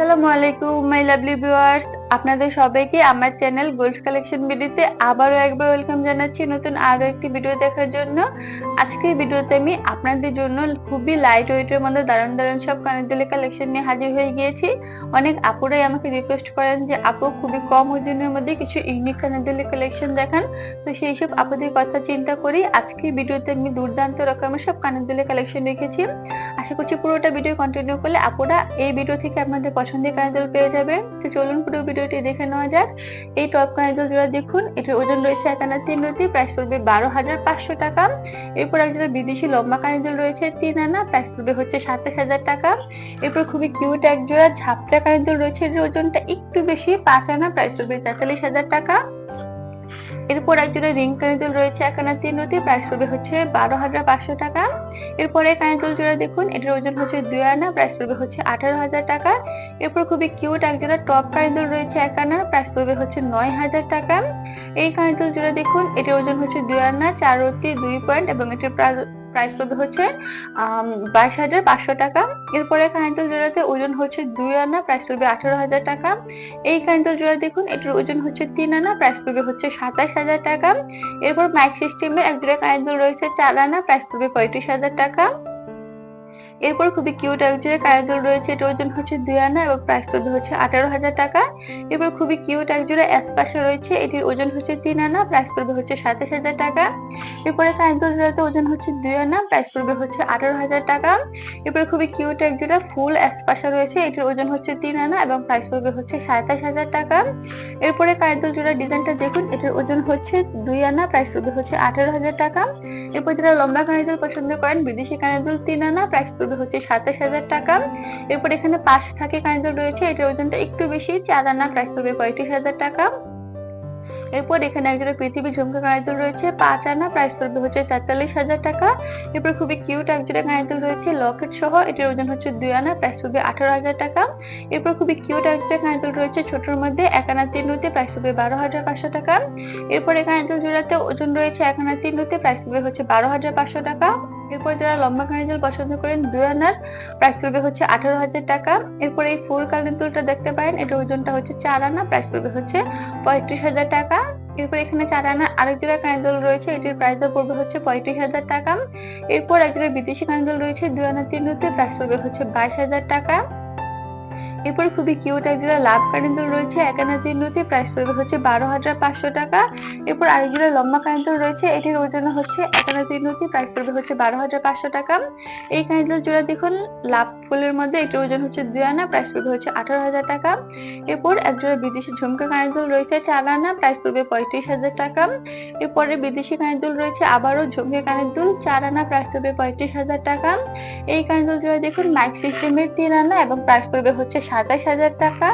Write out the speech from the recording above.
আসসালামু আলাইকুম my lovely viewers আপনাদের সবাইকে আমার চ্যানেল গোল্ড কালেকশন ভিডিওতে আবারও একবার ওয়েলকাম জানাচ্ছি নতুন আরও একটি ভিডিও দেখার জন্য। আজকের ভিডিওতে আমি আপনাদের জন্য খুবই লাইট ওয়েটের মধ্যে দারুণ দারুণ সব কানের কালেকশন নিয়ে হাজির হয়ে গিয়েছি। অনেক আপুরাই আমাকে রিকোয়েস্ট করেন যে, আপু, খুবই কম ওজনের মধ্যে কিছু ইউনিক কানের কালেকশন দেখান। তো সেই সব আপুদের কথা চিন্তা করি আজকের ভিডিওতে আমি দুর্দান্ত রকমের সব কানের কালেকশন রেখেছি। আশা করছি পুরোটা ভিডিও কন্টিনিউ করলে আপুরা এই ভিডিও থেকে আপনাদের পছন্দের কানেদল পেয়ে যাবে। তো চলুন পুরো ভিডিওটি দেখে নেওয়া যাক। এই টপ কানের জোড়া দেখুন। এটির ওজন রয়েছে একানা তিন রুটি প্রাইস পড়বে বারো হাজার পাঁচশো টাকা। এরপর একজন বিদেশি লম্বা কানেদল রয়েছে তিন আনা প্রাইস পড়বে হচ্ছে সাতাশ হাজার টাকা। এরপর খুবই কিউট এক জোড়া ঝাপটা কানেদল রয়েছে, এটির ওজনটা একটু বেশি, পাঁচ আনা প্রাইস পড়বে তেতাল্লিশ হাজার টাকা। এরপর একজোড়া রিং কানেদুল রয়েছে একানা তিন রতি প্রাইস পড়বে হচ্ছে বারো হাজার পাঁচশো টাকা। এরপরে কানেদুল জোড়া দেখুন, এটার ওজন হচ্ছে দুই আনা প্রাইস পড়বে হচ্ছে আঠারো হাজার টাকা। এরপর খুবই কিউট একজোড়া টপ কানেদুল রয়েছে, এক আনা প্রাইস পড়বে হচ্ছে নয় হাজার টাকা। এই কানেদুল জোড়া দেখুন, এটার ওজন হচ্ছে দুই আনা, চার রতি দুই পয়েন্ট এবং এটার প্রাইস পড়বে হচ্ছে বাইশ হাজার পাঁচশো টাকা। এরপরে কানেক্টর জোড়াতে ওজন হচ্ছে দুই আনা প্রাইস পড়বে আঠারো হাজার টাকা। এই কানেক্টর জোড়া দেখুন, এটার ওজন হচ্ছে তিন আনা প্রাইস পড়বে হচ্ছে সাতাশ হাজার টাকা। এরপর মাইক সিস্টেমের এক জোড়া কানেক্টর রয়েছে চার আনা প্রাইস পড়বে পঁয়ত্রিশ হাজার টাকা। এরপর খুবই কিউট এক জোড়া রয়েছে, এটার ওজন হচ্ছে দুই আনা এবং প্রাইস পড়বে হচ্ছে আঠারো হাজার টাকা। এরপর খুবই কিউট এক জোড়া এক পাশে রয়েছে, এটির ওজন হচ্ছে তিন আনা প্রাইস পড়বে হচ্ছে সাতাশ হাজার টাকা। এরপরে কানেক্টর জোড়াতে ওজন হচ্ছে দুই আনা প্রাইস পড়বে হচ্ছে আঠারো হাজার টাকা। এরপরে খুবই কিউট এক জোড়া ফুল পাশা রয়েছে, এটির ওজন হচ্ছে তিন আনা এবং প্রাইস করবে হচ্ছে সাতাশ হাজার টাকা। এরপরে কানেক্টর জোড়া ডিজাইনটা দেখুন, এটার ওজন হচ্ছে দুই আনা প্রাইস করবে হচ্ছে আঠারো হাজার টাকা। এরপর যারা লম্বা কানেক্টর পছন্দ করেন, বিদেশি কানেক্টর তিন আনা প্রাইস পড়বে হচ্ছে সাতাশ হাজার টাকা। এরপর এখানে পাশ থাকে কানেক্টর রয়েছে, এটার ওজনটা একটু বেশি, চার আনা প্রাইস পড়বে পঁয়ত্রিশ হাজার টাকা। এরপর এখানে একজোড়া পৃথিবী ঝুমকা কানেদুল রয়েছে, পাঁচ আনা প্রাইস পড়বে হচ্ছে তেতাল্লিশ হাজার টাকা। এরপর খুবই কিউট একজোড়া কানেদুল রয়েছে লকেট সহ, এটির ওজন হচ্ছে দুই আনা প্রাইস পড়বে আঠারো হাজার টাকা। এরপর খুবই কিউট একজোড়া কানেদুল রয়েছে, ছোটর মধ্যে এক আনা তিন রুতে প্রাইস পড়বে বারো হাজার পাঁচশো টাকা। এরপর কানেদুল জোড়াতে ওজন রয়েছে এক আনা তিন রুতে প্রাইস পড়বে হচ্ছে বারো হাজার পাঁচশো টাকা। এরপর যারা লম্বা কানেদুল পছন্দ করেন, দুই প্রাইস পড়বে হচ্ছে আঠারো হাজার টাকা। এরপর এই ফুল কানেদুলটা দেখতে পারেন, এটার ওজনটা হচ্ছে চার আনা প্রাইস পড়বে হচ্ছে পঁয়ত্রিশ হাজার টাকা। এরপর এখানে চার আনা আরেক জোড়া কানেদল রয়েছে, এটির প্রাইস পড়বে হচ্ছে পঁয়ত্রিশ হাজার টাকা। এরপর এক জোড়া বিদেশি কানেদল রয়েছে, দুই আনা তিন রুতে প্রাইস পড়বে হচ্ছে বাইশ হাজার টাকা। এরপর খুবই কিউট এক জোড়া লাভ কানেদল রয়েছে এক আনা তিন প্রাইস পড়বে হচ্ছে বারো হাজার পাঁচশো টাকা। এরপর আরেক জোড়া লম্বা কানেদল রয়েছে, এটির ওজন হচ্ছে এক আনা তিন প্রাইস পড়বে হচ্ছে বারো হাজার পাঁচশো টাকা। এই কানেদল জোড়া দেখুন লাভ ফুলের মধ্যে এটির ওজন হচ্ছে দুই আনা প্রাইস পড়বে হচ্ছে আঠারো হাজার টাকা। এরপর একজোড়া বিদেশি ঝুমকা কানেদুল রয়েছে, চার আনা প্রাইস পড়বে পঁয়ত্রিশ হাজার টাকা। এরপরে বিদেশি কানেদুল রয়েছে, আবারও ঝুমকা কানেদুল চার আনা প্রাইস পড়বে পঁয়ত্রিশ হাজার টাকা। এই কানেদুল জোড়া দেখুন মাইক সিস্টেমের তিন আনা এবং প্রাইস পড়বে হচ্ছে সাতাশ হাজার টাকা?